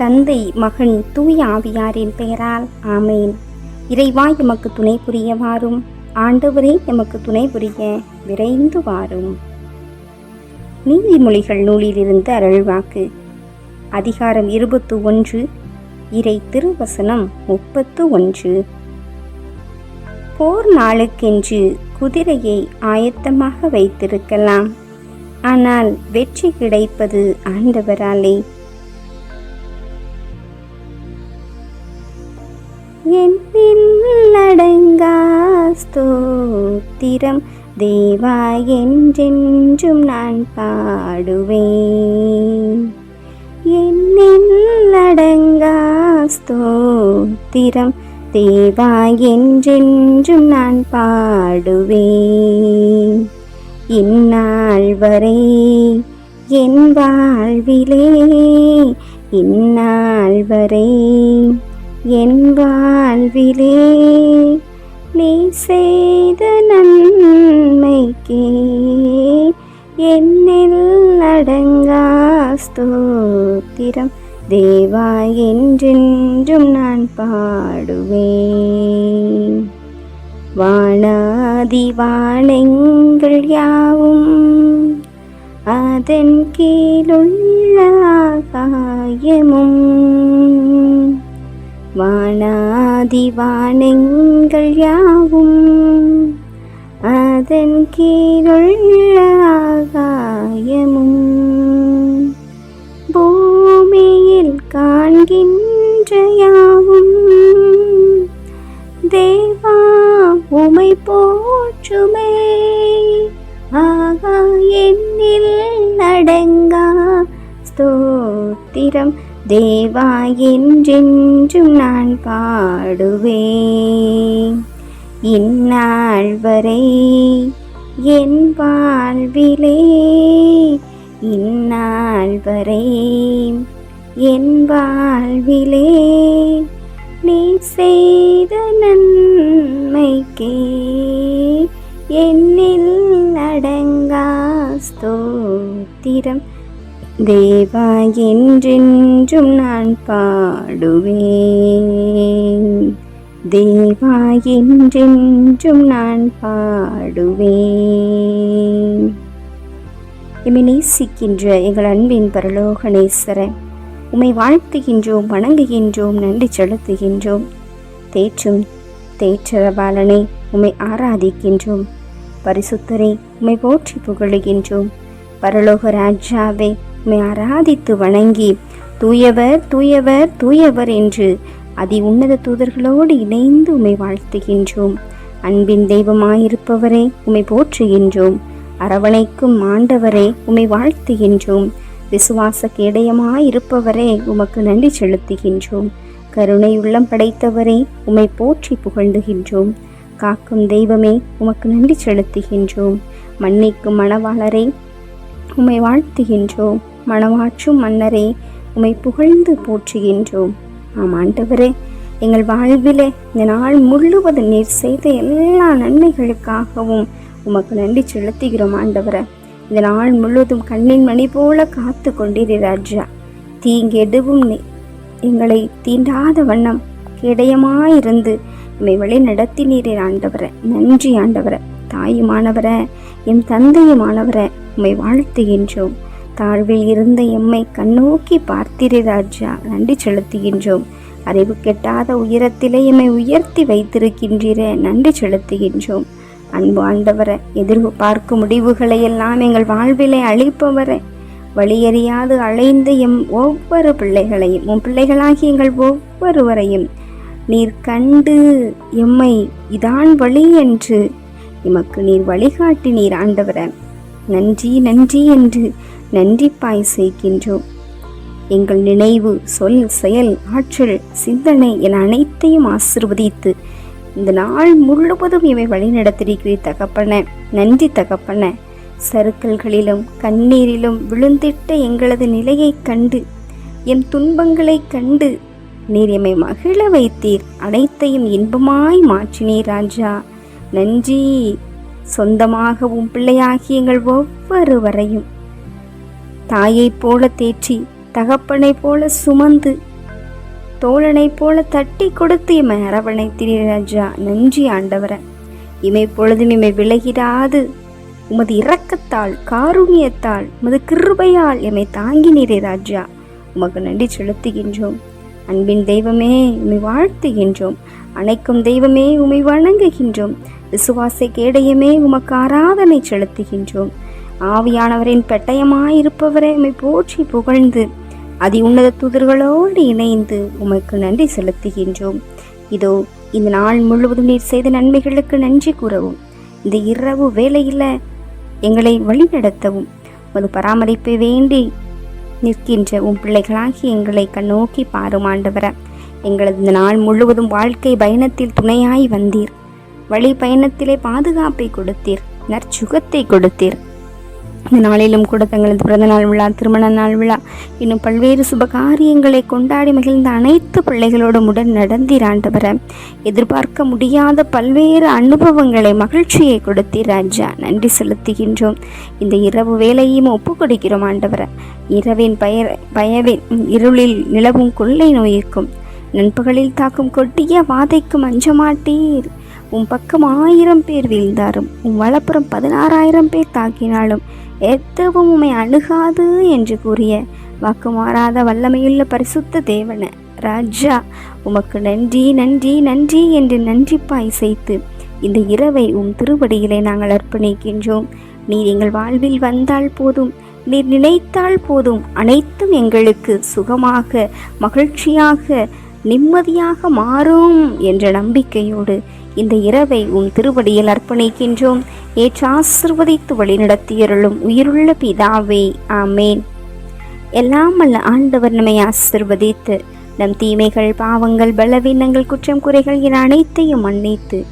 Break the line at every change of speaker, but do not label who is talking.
தந்தை மகன் தூய ஆவியாரின் பெயரால். ஆமேன். இறைவா எமக்கு துணை புரிய வாரும் ஆண்டவரே எமக்கு துணை புரிய விரைந்து வாரும். நீதிமொழிகள் நூலிலிருந்து அருள்வாக்கு. அதிகாரம் இருபத்து ஒன்று இறை திருவசனம் முப்பத்து ஒன்று. போர் நாளுக்கென்று குதிரையை ஆயத்தமாக வைத்திருக்கலாம். ஆனால் வெற்றி கிடைப்பது ஆண்டவராலே. என்னடங்கா ஸ்தோத்திரம். தேவா என்றென்றும் நான் பாடுவேன். என்னடங்கா ஸ்தோத்திரம். தேவா என்றென்றும் நான் பாடுவேன். இந்நாள் வரை என் வாழ்விலே இந்நாள் வரை என் வாழ்விலே நீ செய்த நன்மைக்கே என்னில் அடங்கா ஸ்தோத்திரம். தேவா என்றென்றும் நான் பாடுவேன். வானாதி வானெங்கள் யாவும் அதன் கீழுள்ள ஆகாயமும். வானாதி வானெங்கள் யாவும் அதன் கீழுள்ள ஆகாயமும் பூமியில் காண்கின்ற யாவும் தேவா உமை போற்றுமே. ஆகா என்னில் நடங்கா ஸ்தோத்திரம் தேவா என்றென்றும் நான் பாடுவேன். இந்நாள் வரை என் வாழ்விலே இந்நாள் வரை என் வாழ்விலே நீ செய்த நன்மைக்கே என்னில் அடங்கா ஸ்தோத்திரம். தேவா என்றென்றும் நான் பாடுவேன். தேவா என்றென்றும் நான் பாடுவேன். எம்மை நேசிக்கின்ற எங்கள் அன்பின் பரலோக நேசரன் உம்மை வாழ்த்துகின்றோம் வணங்குகின்றோம் நன்றி செலுத்துகின்றோம். தேற்றும் தேற்றரபாலனை உம்மை ஆராதிக்கின்றோம். பரிசுத்தரை உம்மை போற்றி புகழுகின்றோம். பரலோக ராஜாவை உம்மை ஆராதித்து வணங்கி தூயவர் தூயவர் தூயவர் என்று அதி உன்னத தூதர்களோடு இணைந்து உம்மை வாழ்த்துகின்றோம். அன்பின் தெய்வமாயிருப்பவரே உம்மை போற்றுகின்றோம். அரவணைக்கும் ஆண்டவரே உம்மை வாழ்த்துகின்றோம். விசுவாச கேடயமாயிருப்பவரே உமக்கு நன்றி செலுத்துகின்றோம். கருணை உள்ளம் படைத்தவரே உம்மை போற்றி புகழ்ந்துகின்றோம். காக்கும் தெய்வமே உமக்கு நன்றி செலுத்துகின்றோம். மன்னிக்கும் மணவாளரை உம்மை வாழ்த்துகின்றோம். மணவாற்றும் மன்னரே உம்மை புகழ்ந்து போற்றுகின்றோம். ஆம் ஆண்டவரே எங்கள் வாழ்விலே இந்த நாள் முழுவதும் நீர் செய்த எல்லா நன்மைகளுக்காகவும் உமக்கு நன்றி செலுத்துகிறோம் ஆண்டவரை. இந்த நாள் முழுவதும் கண்ணின் மணி போல காத்து கொண்டீர் ராஜா. தீங்கு எதுவும் எங்களை தீண்டாத வண்ணம் கிடையமாயிருந்து எம்மை வழி நடத்தினீரே ஆண்டவரை. நன்றி ஆண்டவரை. தாயுமானவரை என் தந்தையுமானவரை உம்மை வாழ்த்துகின்றோம். தாழ்வில் இருந்த எம்மை கண்ணோக்கி பார்த்தீரே ராஜா. நன்றி செலுத்துகின்றோம். அறிவு கெட்டாத உயரத்திலே எம்மை உயர்த்தி வைத்திருக்கின்றீரே. நன்றி செலுத்துகின்றோம். அன்பு ஆண்டவரை எதிர்வு பார்க்கும் முடிவுகளை எல்லாம் எங்கள் வாழ்விலே அழிப்பவரே வழியறியாது அலைந்த எம் ஒவ்வொரு பிள்ளைகளையும் உன் பிள்ளைகளாகி எங்கள் ஒவ்வொருவரையும் நீர் கண்டு எம்மை இதான் வழி என்று எமக்கு நீர் வழிகாட்டி நீர் ஆண்டவர. நன்றி நன்றி என்று நன்றிப்பாய் செய்கின்றோம். எங்கள் நினைவு சொல் செயல் ஆற்றல் சிந்தனை என அனைத்தையும் ஆசிர்வதித்து இந்த நாள் முழுவதும் இவை வழிநடத்திருக்கிறீர் தகப்பன. நன்றி தகப்பன. சறுக்கல்களிலும் கண்ணீரிலும் விழுந்திட்ட எங்களது நிலையைக் கண்டு என் துன்பங்களைக் கண்டு நீர் எம்மை மகிழ வைத்தீர். அனைத்தையும் இன்பமாய் மாற்றினீர் ராஜா. நன்றி. சொந்தமாகவும் பிள்ளையாகி எங்கள் ஒவ்வொருவரையும். தாயைப் போல தேற்றி தகப்பனைப் போல சுமந்து தோழனைப் போல தட்டி கொடுத்து இமை அரவணைத்தீர் ராஜா நன்றி ஆண்டவர. இமை பொழுதும் இமை விலகிடாது உமது இரக்கத்தால் காருண்யத்தால் உமது கிருபையால் எம்மை தாங்கினீரே ராஜா. உமக்கு நன்றி செலுத்துகின்றோம். அன்பின் தெய்வமே உமை வாழ்த்துகின்றோம். அணைக்கும் தெய்வமே உமை வணங்குகின்றோம். விசுவாச கேடயமே உமக்கு ஆராதனை செலுத்துகின்றோம். ஆவியானவரின் பெட்டயமாயிருப்பவரை உமை போற்றி புகழ்ந்து அதி உன்னத தூதர்களோடு இணைந்து உமக்கு நன்றி செலுத்துகின்றோம். இதோ இந்த நாள் முழுவதும் நீர் செய்த நன்மைகளுக்கு நன்றி கூறவும். இந்த இரவு வேலையில் எங்களை வழிநடத்தவும். உமது பராமரிப்பை வேண்டி நிற்கின்ற உன் பிள்ளைகளாகி எங்களை கண்ணோக்கி பாருமாண்டவர எங்களது இந்த நாள் முழுவதும் வாழ்க்கை பயணத்தில் துணையாய் வந்தீர். வழி பயணத்திலே பாதுகாப்பை கொடுத்தீர். நற்சுகத்தை கொடுத்தீர். இந்த நாளிலும் கூட தங்களது பிறந்த நாள் விழா திருமண நாள் விழா இன்னும் பல்வேறு சுப காரியங்களை கொண்டாடி மகிழ்ந்த அனைத்து பிள்ளைகளோடும் உடன் நடந்தீர் எதிர்பார்க்க முடியாத பல்வேறு அனுபவங்களை மகிழ்ச்சியை கொடுத்தீர் ராஜா. நன்றி செலுத்துகின்றோம். இந்த இரவு வேலையும் ஒப்பு கொடுக்கிறோம் ஆண்டவர. இரவின் பய பயவின் இருளில் நிலவும் கொள்ளை நோய்க்கும் நண்பகலில் தாக்கும் கொட்டிய வாதைக்கும் அஞ்சமாட்டீர். உன் பக்கம் ஆயிரம் பேர் வீழ்ந்தாரும். உன் வலப்புறம் பதினாறாயிரம் பேர் தாக்கினாலும் எத்தவும் உம்மை அணுகாது என்று கூறிய வாக்கு மாறாத வல்லமையுள்ள பரிசுத்த தேவன ராஜா உமக்கு நன்றி நன்றி நன்றி என்று நன்றிப்பாய் செய்து இந்த இரவை உம் திருவடியிலே நாங்கள் அர்ப்பணிக்கின்றோம். நீர் எங்கள் வாழ்வில் வந்தால் போதும். நீர் நினைத்தால் போதும். அனைத்தும் எங்களுக்கு சுகமாக மகிழ்ச்சியாக நிம்மதியாக மாறும் என்ற நம்பிக்கையோடு இந்த இரவை உன் திருவடியில் அர்ப்பணிக்கின்றோம். ஏற்று ஆசிர்வதித்து வழிநடத்தியருளும் உயிருள்ள பிதாவே ஆமேன். எல்லாம் அல்ல ஆண்டவர் நம்மை ஆசிர்வதித்து நம் தீமைகள் பாவங்கள் பலவீனங்கள் குற்றம் குறைகள் என அனைத்தையும் மன்னித்து